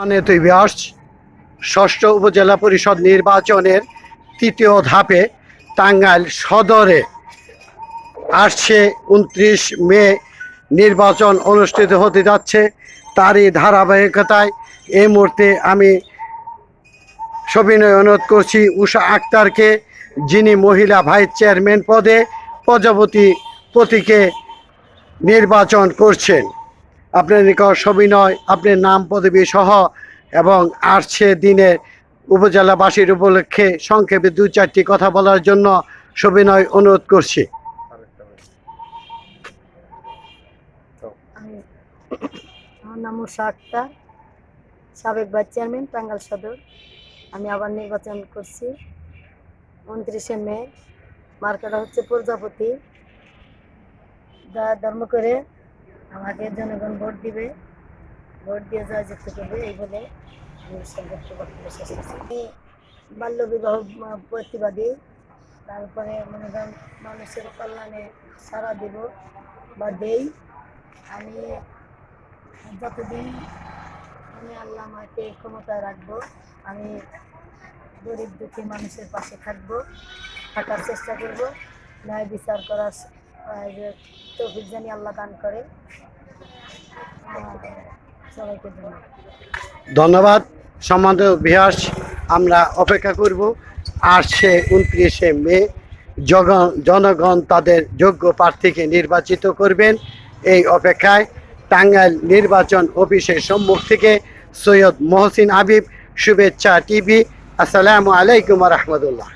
মানে তুই ব্যাস ষষ্ঠ উপজেলা পরিষদ নির্বাচনের তৃতীয় ধাপে টাঙ্গাইল সদরে আসছে উনত্রিশ মে নির্বাচন অনুষ্ঠিত হতে যাচ্ছে। তারই ধারাবাহিকতায় এই মুহূর্তে আমি সবিনয় অনুরোধ করছি উষা আক্তারকে, যিনি মহিলা ভাইস চেয়ারম্যান পদে প্রজাপতি প্রতীকে নির্বাচন করছেন। আপনার নিকট সবিনয়, আপনার নাম, পদবী সহ এবং আসছে দিনে উপজেলাবাসীর উপলক্ষে সংক্ষেপে দু চারটি কথা বলার জন্য সবিনয় অনুরোধ করছি। আমি আমার নাম উষা আক্তার, সাবেক ভাইস চেয়ারম্যান, টাঙ্গাইল সদর। আমি আবার নির্বাচন করছি। উনত্রিশে মে, মার্কাটা হচ্ছে প্রজাপতি। ধর্ম করে আমাকে জনগণ ভোট দিবে। ভোট দিয়ে জয়যুক্ত করবে, এই বলে আমি বাল্যবিবাহ প্রতিবাদী। তারপরে মনে করেন মানুষের কল্যাণে সারা দিব বা দেই। আমি যতদিন আমি আল্লাহ আমাকে ক্ষমতায় রাখব, আমি গরিব দুঃখী মানুষের পাশে থাকব, থাকার চেষ্টা করব, ন্যায় বিচার করার তৌফিক জানি আল্লাহ দান করে। সবাইকে ধন্যবাদ। সম্মানিত বিহাস আমরা অপেক্ষা করব আসছে উনত্রিশে মে জনগণ তাদের যোগ্য প্রার্থীকে নির্বাচিত করবেন। এই অপেক্ষায় টাঙ্গাইল নির্বাচন অফিসের সম্মুখ থেকে সৈয়দ মহসিন হাবিব, শুভেচ্ছা টিভি। আসসালামু আলাইকুম রহমতুল্লাহ।